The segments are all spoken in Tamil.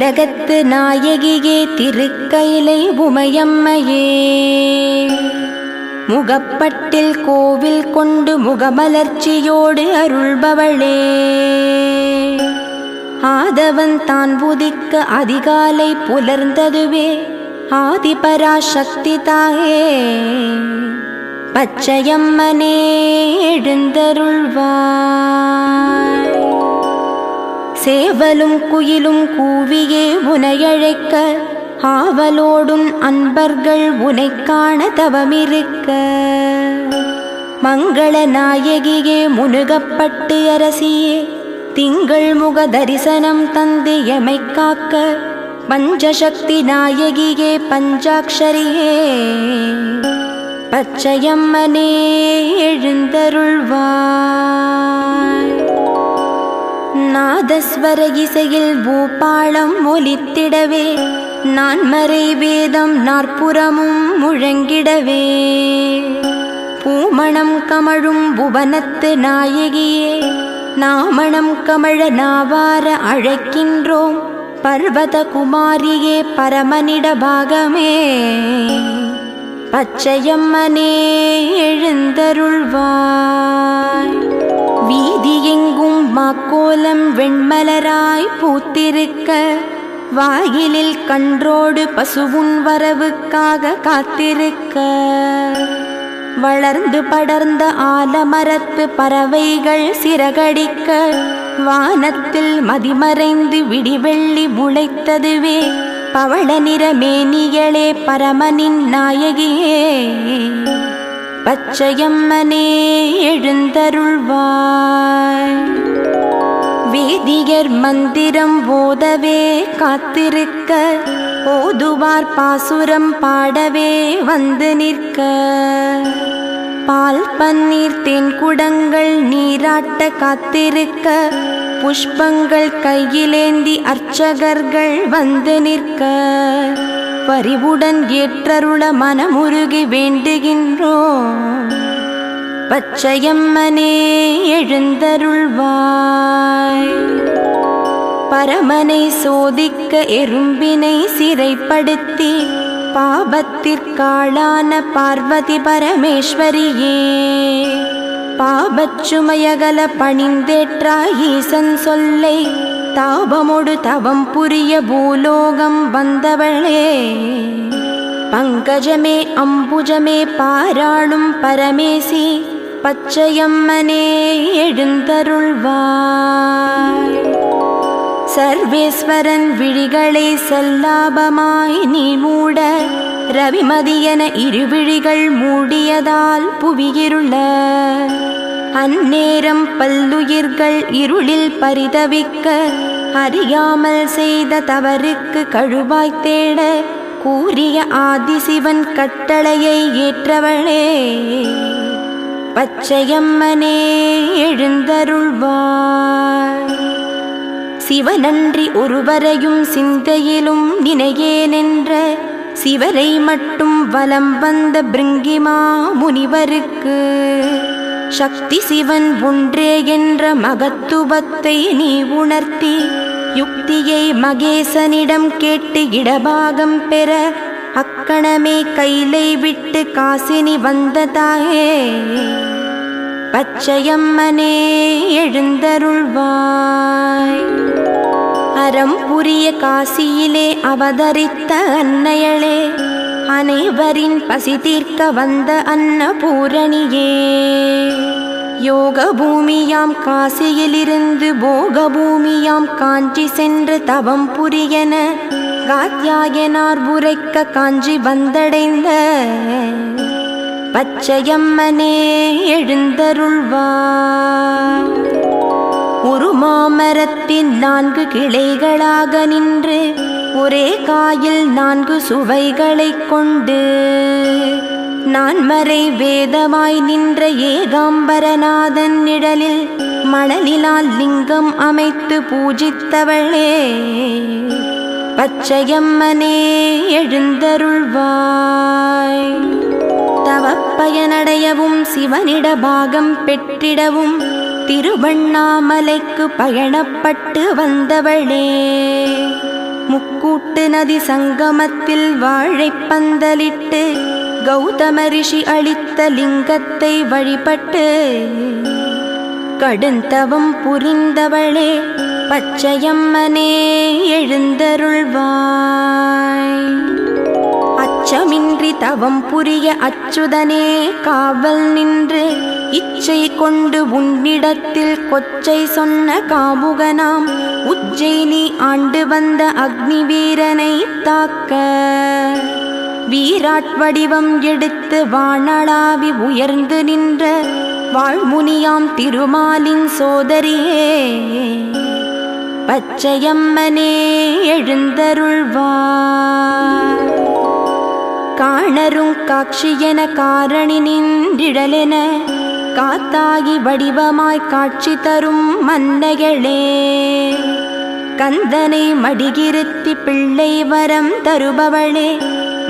உலகத்து நாயகியே திருக்கைலை உமையம்மையே. முகப்பட்டில் கோவில் கொண்டு முகமலர்ச்சியோடு அருள்பவளே. ஆதவன் தான் புதிக்க அதிகாலை புலர்ந்ததுவே ஆதிபராசக்தி தாயே. பச்சையம்மனே எழுந்தருள்வா சேவலும் குயிலும் கூவியே உனையழைக்க ஆவலோடும் அன்பர்கள் உனை காண தவமிருக்க. மங்கள நாயகியே முனுகப்பட்டு அரசியே திங்கள் முக தரிசனம் தந்து எமை காக்க பஞ்சசக்தி நாயகியே பஞ்சாட்சரியே. பச்சையம்மனே எழுந்தருள்வா. நாதஸ்வர இசையில் பூபாளம் ஒலித்திடவே நான்மறை வேதம் நாற்புறமும் முழங்கிடவே. பூமணம் கமழும் புவனத்து நாயகியே நாமணம் கமழ நாவார அழைக்கின்றோம் பர்வத குமாரியே பரமனிட பாகமே. பச்சையம்மனே எழுந்தருள்வாய். மாக்கோலம் வெண்மலராய் பூத்திருக்க வாயிலில் கன்றோடு பசுவுன் வரவுக்காக காத்திருக்க. வளர்ந்து படர்ந்த ஆலமரத்து பறவைகள் சிறகடிக்க வானத்தில் மதிமறைந்து விடிவெள்ளி முளைத்ததுவே பவள நிற மேனிகளே பரமனின் நாயகியே. பச்சையம்மனே எழுந்தருள்வாய். வேதியர் மந்திரம் ஓதவே காத்திருக்க ஓதுவார் பாசுரம் பாடவே வந்து நிற்க. பால் பன்னீர் தேன் குடங்கள் நீராட்ட காத்திருக்க புஷ்பங்கள் கையிலேந்தி அர்ச்சகர்கள் வந்து நிற்க. பரிவுடன் ஏற்றருள மனமுருகி வேண்டுகின்றோம். பச்சையம்மனே எழுந்தருள்வாய். பரமனை சோதிக்க எறும்பினை சிறைப்படுத்தி பாபத்திற்காளான பார்வதி பரமேஸ்வரியே. பாபச்சுமையகல பணிந்தேற்றாயீசன் சொல்லை தாபமொடு தவம் புரிய பூலோகம் வந்தவளே. பங்கஜமே அம்புஜமே பாராளும் பரமேசி பச்சையம்மனே எழுந்தருள்வாய். சர்வேஸ்வரன் விழிகளை செல்லாபமாய் நீ மூட ரவிமதியன இருவிழிகள் மூடியதால் புவியிருள. அந்நேரம் பல்லுயிர்கள் இருளில் பரிதவிக்க அறியாமல் செய்த தவறுக்கு கழுவாய் தேட கூறிய ஆதிசிவன் கட்டளையை ஏற்றவளே. பச்சையம்மனே எழுந்தருள்வாய். சிவநன்றி ஒருவரையும் சிந்தையிலும் நினையேனென்ற சிவரை மட்டும் வலம் வந்த பிருங்கிமா முனிவருக்கு. சக்தி சிவன் ஒன்றே என்ற மகத்துவத்தை நீ உணர்த்தி யுக்தியை மகேசனிடம் கேட்டு இடபாகம் பெற அக்கணமே கைலை விட்டு காசினி வந்ததாயே பச்சையம்மனே எழுந்தருள்வாய். அறம் புரிய காசியிலே அவதரித்த அன்னையளே. அனைவரின் பசி தீர்க்க வந்த அன்னபூரணியே. யோக பூமியாம் காசியிலிருந்து போக பூமியாம் காஞ்சி சென்று தவம் புரியன. காத்தியாயனார் உரைக்க காஞ்சி வந்தடைந்த பச்சையம்மனே எழுந்தருள்வா ஒரு மாமரத்தின் நான்கு கிளைகளாக நின்று ஒரே காயில் நான்கு சுவைகளைக் கொண்டு நான்மறை வேதமாய் நின்ற ஏகாம்பரநாதன் நிழலில் மணலினால் லிங்கம் அமைத்து பூஜித்தவளே. பச்சையம்மனே எழுந்தருள்வாய். தவப்பயனடையவும் சிவனிட பாகம் பெற்றிடவும் திருவண்ணாமலைக்கு பயணப்பட்டு வந்தவளே. முக்கூட்டு நதி சங்கமத்தில் வாழைப்பந்தலிட்டு கௌதம ரிஷி அளித்த லிங்கத்தை வழிபட்டு கடுந்தவம் புரிந்தவளே. பச்சையம்மனே எழுந்தருள்வாய். அச்சமின்றி தவம் புரிய அச்சுதனே காவல் நின்று இச்சை கொண்டு உன்னிடத்தில் கொச்சை சொன்ன காமுகனாம். உஜ்ஜயினி ஆண்டு வந்த அக்னி வீரனை தாக்க. வீராட் வடிவம் எடுத்து வாணளாவி உயர்ந்து நின்ற வாழ்முனியாம் திருமாலின் சோதரியே. பச்சையம்மனே எழுந்தருள்வார். காணரும் காட்சியென காரணி நின்றிடலென காத்தாகி வடிவமாய் காட்சி தரும் மன்னைகளே. கந்தனை மடிகிருத்தி பிள்ளை வரம் தருபவளே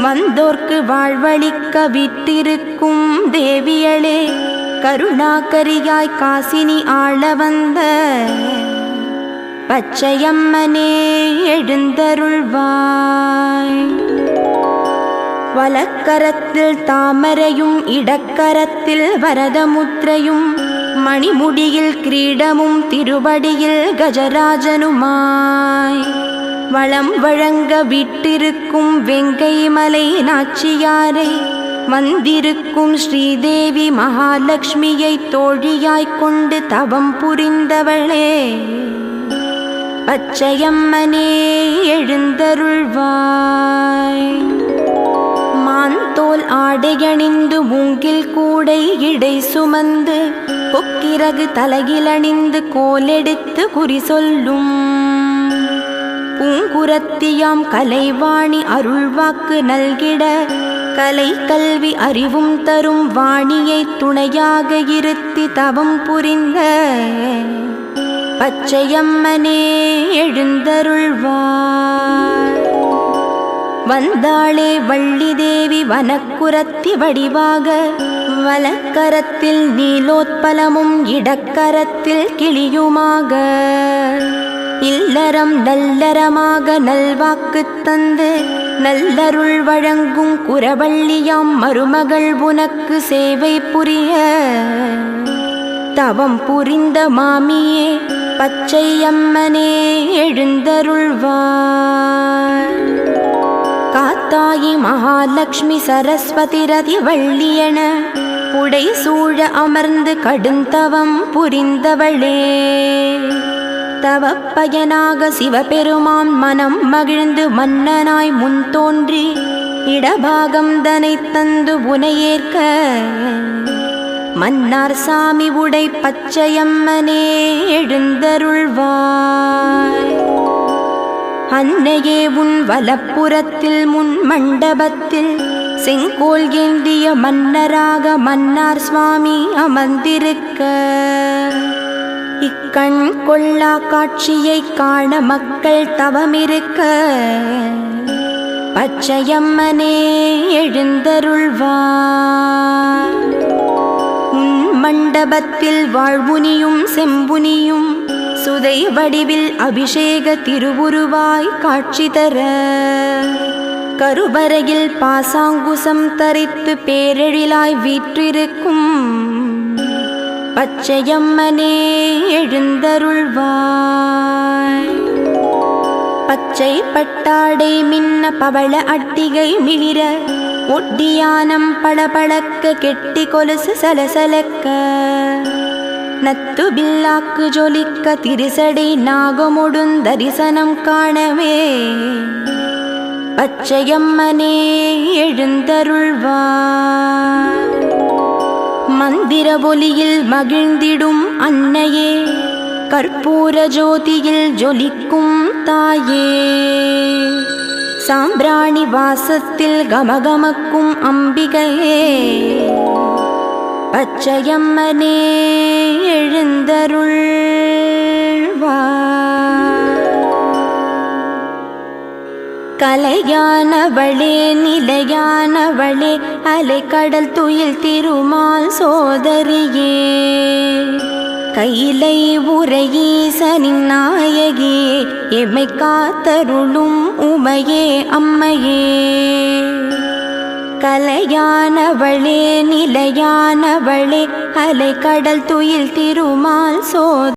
வந்தோர்க்கு வாழ்வழிக்க விட்டிருக்கும் தேவியளே கருணாக்கரியாய் காசினி ஆள வந்த பச்சையம்மனே எழுந்தருள்வாய். வலக்கரத்தில் தாமரையும் இடக்கரத்தில் வரதமுத்திரையும் மணிமுடியில் கிரீடமும் திருவடியில் கஜராஜனுமாய். வளம் வழங்க விட்டிருக்கும் வெங்கை மலை நாச்சியாரை வந்திருக்கும் ஸ்ரீதேவி மகாலட்சுமியை தோழியாய்க் கொண்டு தவம் புரிந்தவளே. பச்சையம்மனே எழுந்தருள்வாய். மான்தோல் ஆடையணிந்து மூங்கில் கூடை இடை சுமந்து கொக்கிரகு தலையிலணிந்து கோலெடுத்து குறி சொல்லும். பூங்குரத்தியாம் கலைவாணி அருள்வாக்கு நல்கிட கலை கல்வி அறிவும் தரும் வாணியை துணையாக இருத்தி தவம் புரிந்த. பச்சையம்மனே எழுந்தருள்வார். வந்தாளே வள்ளி தேவி வனக்குரத்தி வடிவாக வலக்கரத்தில் நீலோத்பலமும் இடக்கரத்தில் கிளியுமாக. இல்லறம் நல்லறமாக நல்வாக்கு தந்து நல்லருள் வழங்கும் குரவள்ளியாம் மருமகள் உனக்கு சேவை புரிய. தவம் புரிந்த மாமியே பச்சை அம்மனே எழுந்தருள்வார். காத்தாயி மகாலட்சுமி சரஸ்வதி ரதி வள்ளியன உடை சூழ அமர்ந்து கடுந்தவம் புரிந்தவளே. தவப்பயனாக சிவபெருமான் மனம் மகிழ்ந்து மன்னனாய் முன் தோன்றி இடபாகம் தனை தந்து உனையேற்க மன்னார் சாமி உடை பச்சையம்மனே எழுந்தருள்வாய். அன்னையே உன் வலப்புறத்தில் முன் மண்டபத்தில் செங்கோல் ஏந்திய மன்னராக மன்னார் சுவாமி அமர்ந்திருக்க. இக்கண் கொள்ளா காட்சியை காண மக்கள் தவமிருக்க. பச்சையம்மனே எழுந்தருள்வா மண்டபத்தில் வாழ்வுனியும் செம்புனியும் சுதை வடிவில் அபிஷேக திருவுருவாய் காட்சி தர. கருவறையில் பாசாங்குசம் தரித்து பேரெழிலாய் வீற்றிருக்கும் பச்சையம்மனே எழுந்தருள்வாய். பச்சை பட்டாடை மின்ன பவள அட்டிகை மிளிர ஒட்டியானம் பளபளக்க கெட்டி கொலுசு சலசலக்க. நத்து பில்லாக்கு ஜொலிக்க திருசடை நாகமொடுந் தரிசனம் காணவே. பச்சையம்மனே எழுந்தருள்வார். மந்திர ஒலியில் மகிழ்ந்திடும் அன்னையே. கற்பூர ஜோதியில் ஜொலிக்கும் தாயே. சாம்பிராணி வாசத்தில் கமகமக்கும் அம்பிகையே. பச்சையம்மனே எழுந்தருள்வார். கலையானவளே நிலையானவளே அலைக்கடல் துயில் திருமால் சோதரியே. கையிலை உரையீசனின் நாயகியே எமை காத்தருளும் உமையே அம்மையே. கலையானவளே நிலையானவளே அலை கடல் துயில் திருமால் சோத